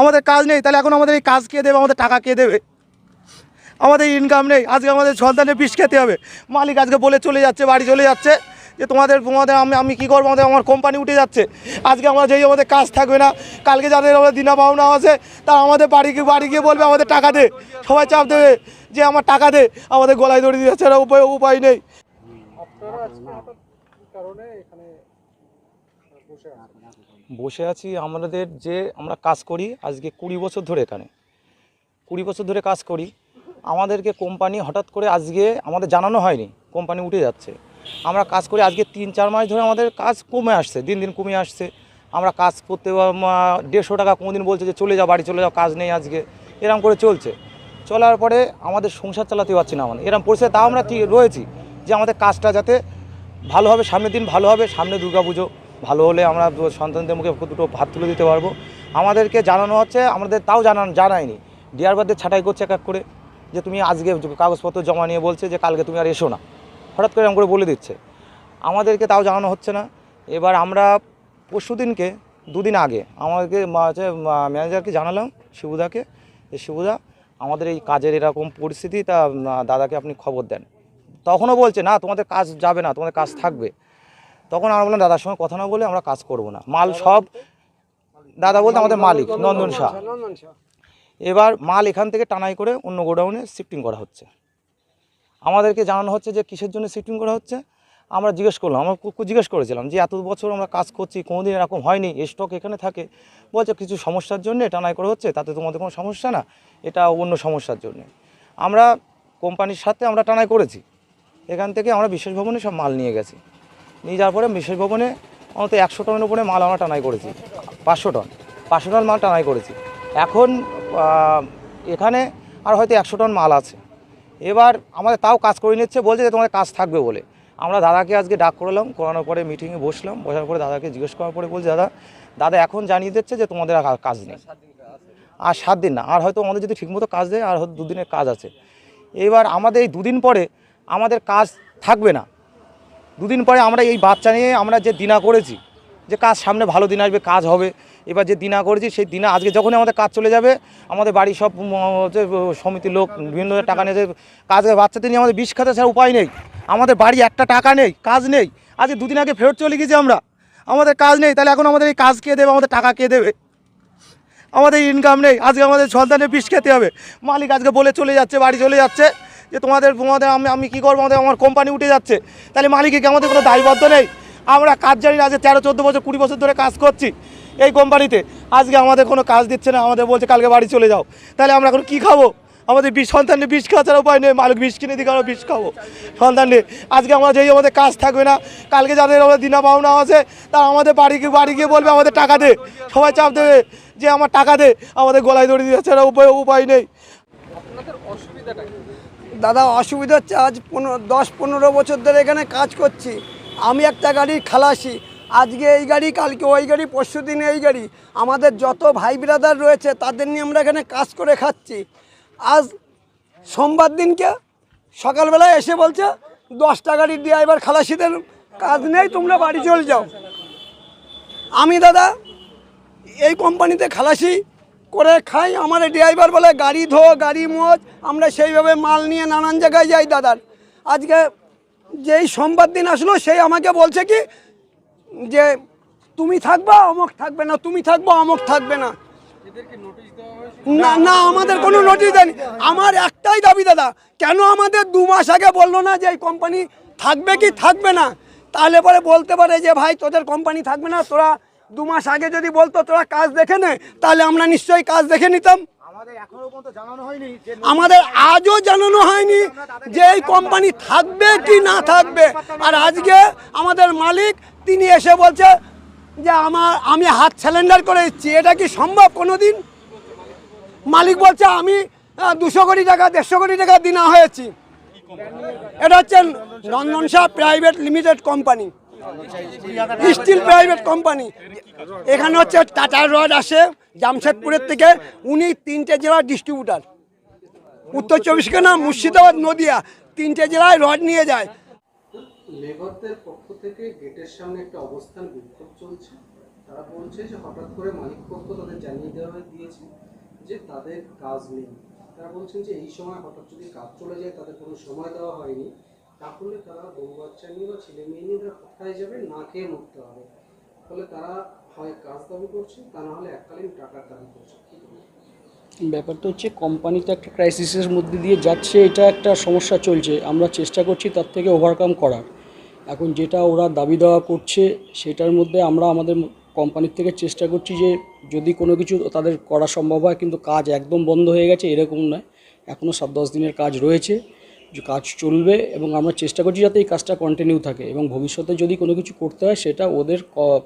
আমাদের কাজ নেই, তাহলে এখন আমাদের এই কাজ কে দেবে? আমাদের টাকা কে দেবে? আমাদের ইনকাম নেই, আজকে আমাদের সন্তানের বিষ খেতে হবে। মালিক আজকে বলে চলে যাচ্ছে, বাড়ি চলে যাচ্ছে, যে তোমাদের তোমাদের আমি আমি কী করব? আমাদের, আমার কোম্পানি উঠে যাচ্ছে। আজকে আমরা যেই আমাদের কাজ থাকবে না, কালকে যাদের আমাদের দিনা পাওনা আছে, তারা আমাদের বাড়ি বাড়ি গিয়ে বলবে, আমাদের টাকা দে, সবাই চাপ দেবে যে আমার টাকা দে, আমাদের গলায় দড়ি দিয়ে ছাড়া উপায় উপায় নেই। কারণে এখানে বসে আছি আমাদের যে আমরা কাজ করি আজকে কুড়ি বছর ধরে এখানে। কুড়ি বছর ধরে কাজ করি। আমাদেরকে কোম্পানি হঠাৎ করে আজকে আমাদের জানানো হয়নি, কোম্পানি উঠে যাচ্ছে। আমরা কাজ করি আজকে তিন চার মাস ধরে আমাদের কাজ কমে আসছে, দিন দিন কমে আসছে। আমরা কাজ করতে দেড়শো টাকা কোনোদিন বলছে যে চলে যাও, বাড়ি চলে যাও, কাজ নেই আজকে। এরম করে চলছে। চলার পরে আমাদের সংসার চালাতে পারছি না আমাদের এরম পরিস্থিতি তাও আমরা রয়েছি যে আমাদের কাজটা যাতে ভালো হবে সামনের দিন ভালো হবে, সামনে দুর্গাপুজো ভালো হলে আমরা সন্তানদের মুখে দুটো ভাত তুলে দিতে পারব। আমাদেরকে জানানো হচ্ছে, আমাদের তাও জানান জানায়নি। ডিআরবারদের ছাঁটাই করছে এক এক করে যে তুমি আজকে কাগজপত্র জমা নিয়ে বলছে যে কালকে তুমি আর এসো না। হঠাৎ করে এরকম করে বলে দিচ্ছে। আমাদেরকে তাও জানানো হচ্ছে না। এবার আমরা পরশু দিনকে, দুদিন আগে আমাদেরকে হচ্ছে ম্যানেজারকে জানালাম, শিবুদাকে। যে শিবুদা, আমাদের এই কাজের এরকম পরিস্থিতি, তা দাদাকে আপনি খবর দেন। তখনও বলছে, না, তোমাদের কাজ যাবে না, তোমাদের কাজ থাকবে। তখন আমরা বললাম, দাদার সঙ্গে কথা না বলে আমরা কাজ করব না। মাল সব, দাদা বলতে আমাদের মালিক, নন্দন শাহ। এবার মাল এখান থেকে টানাই করে অন্য গোডাউনে শিফটিং করা হচ্ছে। আমাদেরকে জানানো হচ্ছে যে কিসের জন্য শিফটিং করা হচ্ছে? আমরা জিজ্ঞেস করলাম, আমরা জিজ্ঞেস করেছিলাম যে, এত বছর আমরা কাজ করছি, কোনোদিন এরকম হয়নি স্টক এখানে থাকে? বলছে, কিছু সমস্যার জন্য টানাই করা হচ্ছে, তাতে তোমাদের কোনো সমস্যা না, এটা অন্য সমস্যার জন্য। আমরা কোম্পানির সাথে আমরা টানাই করেছি। এখান থেকে আমরা বিশেষ ভবনে সব মাল নিয়ে গেছি। নিয়ে যাওয়ার পরে বিশেষ ভবনে অন্তত একশো টনের উপরে মাল আমরা টানাই করেছি পাঁচশো টন পাঁচশো টন মাল টানাই করেছি। এখন এখানে আর হয়তো একশো টন মাল আছে। এবার আমাদের তাও কাজ করে নিচ্ছে বলছে যে তোমাদের কাজ থাকবে বলে। আমরা দাদাকে আজকে ডাক করলাম করানোর পরে মিটিংয়ে বসলাম বসার পরে দাদাকে জিজ্ঞেস করার পরে বলছে দাদা দাদা এখন জানিয়ে দিচ্ছে যে তোমাদের আর কাজ নেই। আর সাত দিন না আর হয়তো আমাদের যদি ঠিকমতো কাজ দেয় আর হয়তো দুদিনের কাজ আছে। এবার আমাদের এই দুদিন পরে আমাদের কাজ থাকবে না। দুদিন পরে আমরা এই বাচ্চা নিয়ে আমরা যে দিনা করেছি, যে কাজ সামনে ভালো দিন আসবে, কাজ হবে। এবার যে দিনা করেছি, সেই দিনা আজকে যখনই আমাদের কাজ চলে যাবে, আমাদের বাড়ির সব হচ্ছে সমিতির লোক, বিভিন্ন টাকা নিয়ে কাজে বাচ্চাদের নিয়ে আমাদের বিষ খাতে ছাড়া উপায় নেই। আমাদের বাড়ি একটা টাকা নেই, কাজ নেই। আজকে দুদিন আগে ফেরত চলে গেছি আমরা। আমাদের কাজ নেই, তাহলে এখন আমাদের এই কাজ কে দেবে, আমাদের টাকা কে দেবে? আমাদের ইনকাম নেই, আজকে আমাদের সন্তানের বিষ খেতে হবে। মালিক আজকে বলে চলে যাচ্ছে, বাড়ি চলে যাচ্ছে। যে তোমাদের তোমাদের আমি আমি কী করব? আমাদের, আমার কোম্পানি উঠে যাচ্ছে। তাহলে মালিকের কি আমাদের কোনো দায়বদ্ধ নেই? আমরা কাজ জানি না আজকে তেরো, চোদ্দ বছর, কুড়ি বছর ধরে কাজ করছি এই কোম্পানিতে আজকে আমাদের কোনো কাজ দিচ্ছে না, আমাদের বলছে কালকে বাড়ি চলে যাও। তাহলে আমরা এখন কী খাব? আমাদের বিষ সন্তানের বিষ খাওয়া ছাড়া উপায় নেই, মালিক বিষ কিনে দিকে, আমরা বিষ খাব। সন্তান নেই আজকে আমরা যেই আমাদের কাজ থাকবে না, কালকে যাদের আমাদের দিনা পাওনা আছে, তারা আমাদের বাড়ি গিয়ে বাড়ি গিয়ে বলবে আমাদের টাকা দে। সবাই চাপ দেবে যে আমার টাকা দে, আমাদের গলায় দড়ি দিয়ে ছাড়া উপায় উপায় নেই। দাদা অসুবিধা হচ্ছে আজ পনেরো দশ পনেরো বছর ধরে এখানে কাজ করছি। আমি একটা গাড়ির খালাসি। আজকে এই গাড়ি, কালকে ওই গাড়ি, পরশু এই গাড়ি। আমাদের যত ভাই ব্রাদার রয়েছে, তাদের নিয়ে আমরা এখানে কাজ করে খাচ্ছি। আজ সোমবার দিনকে সকালবেলায় এসে বলছে, দশটা গাড়ির ড্রাইভার খালাসিদের কাজ নেই, তোমরা বাড়ি চলে যাও। আমি দাদা, এই কোম্পানিতে খালাসি করে খাই আমার ড্রাইভার বলে গাড়ি ধো গাড়ি মোজ আমরা সেইভাবে মাল নিয়ে নানান জায়গায় যাই দাদার। আজকে যেই সোমবার দিন আসলো সেই আমাকে বলছে কি যে তুমি থাকবা অমুক থাকবে না তুমি থাকবা অমুক থাকবে না। না না আমাদের কোনো নোটিশ দেয়নি। আমার একটাই দাবি দাদা কেন আমাদের দু মাস আগে বলল না যে এই কোম্পানি থাকবে কি থাকবে না? তাহলে পরে বলতে পারে যে ভাই তোদের কোম্পানি থাকবে না তোরা দু মাস আগে যদি বলতো তোরা কাজ দেখে নে তাহলে আমরা নিশ্চয়ই কাজ দেখে নিতাম। আমাদের আজও জানানো হয়নি যে এই কোম্পানি থাকবে কি না থাকবে। আর আজকে আমাদের মালিক তিনি এসে বলছে যে আমার আমি হাত স্যালেন্ডার করে দিচ্ছি এটা কি সম্ভব কোনো দিন মালিক বলছে আমি দুশো কোটি টাকা দেড়শো কোটি টাকা দিনা হয়েছি। এটা হচ্ছে Nandan Shah private limited company steel private company এখানে হচ্ছে টাটা রড আসে জামশেদপুরের থেকে। উনি তিনটে জেলার ডিস্ট্রিবিউটার উত্তর চব্বিশ পরগনা, মুর্শিদাবাদ, নদিয়া। তিনটে জেলায় রড নিয়ে যায়। লেবারদের পক্ষ থেকে গেটের সামনে একটা অবস্থান বিক্ষোভ চলছে। তারা বলছে যে হঠাৎ করে মালিক পক্ষ তাদের জানিয়ে দেওয়া দিয়েছে যে তাদের কাজ নেই। তারা বলছেন যে এই সময় হঠাৎ যদি কাজ চলে যায়, তাদের কোনো সময় দেওয়া হয়নি। তাহলে তারা বউ বাচ্চা নিয়ে বা ছেলে মেয়ে নিয়ে তারা কোথায় যাবে? না খেয়ে মরতে হবে। ফলে তারা হয় কাজ দাবি করছে, তা না হলে এককালীন টাকার দাবি করছে? ব্যাপারটা হচ্ছে কোম্পানি তো একটা ক্রাইসিসের মধ্যে দিয়ে যাচ্ছে, এটা একটা সমস্যা চলছে। আমরা চেষ্টা করছি তার থেকে ওভারকাম করার। এখন যেটা ওরা দাবি দেওয়া করছে, সেটার মধ্যে আমরা আমাদের কোম্পানির থেকে চেষ্টা করছি যে, যদি কোনো কিছু তাদের করা সম্ভব হয়, কিন্তু কাজ একদম বন্ধ হয়ে গেছে, এরকম নয়। এখনও সাত দশ দিনের কাজ রয়েছে। কাজ চলবে এবং আমরা চেষ্টা করছি যাতে এই কাজটা কন্টিনিউ থাকে এবং ভবিষ্যতে যদি কোনো কিছু করতে হয় সেটা ওদের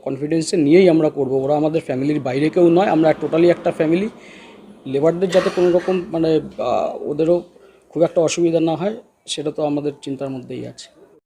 কনফিডেন্সে নিয়েই আমরা করব। ওরা আমাদের ফ্যামিলির বাইরে কেউ নয়, আমরা টোটালি একটা ফ্যামিলি লেবারদের যাতে কোনো রকম মানে ওদেরও খুব একটা অসুবিধা না হয়, সেটা তো আমাদের চিন্তার মধ্যেই আছে।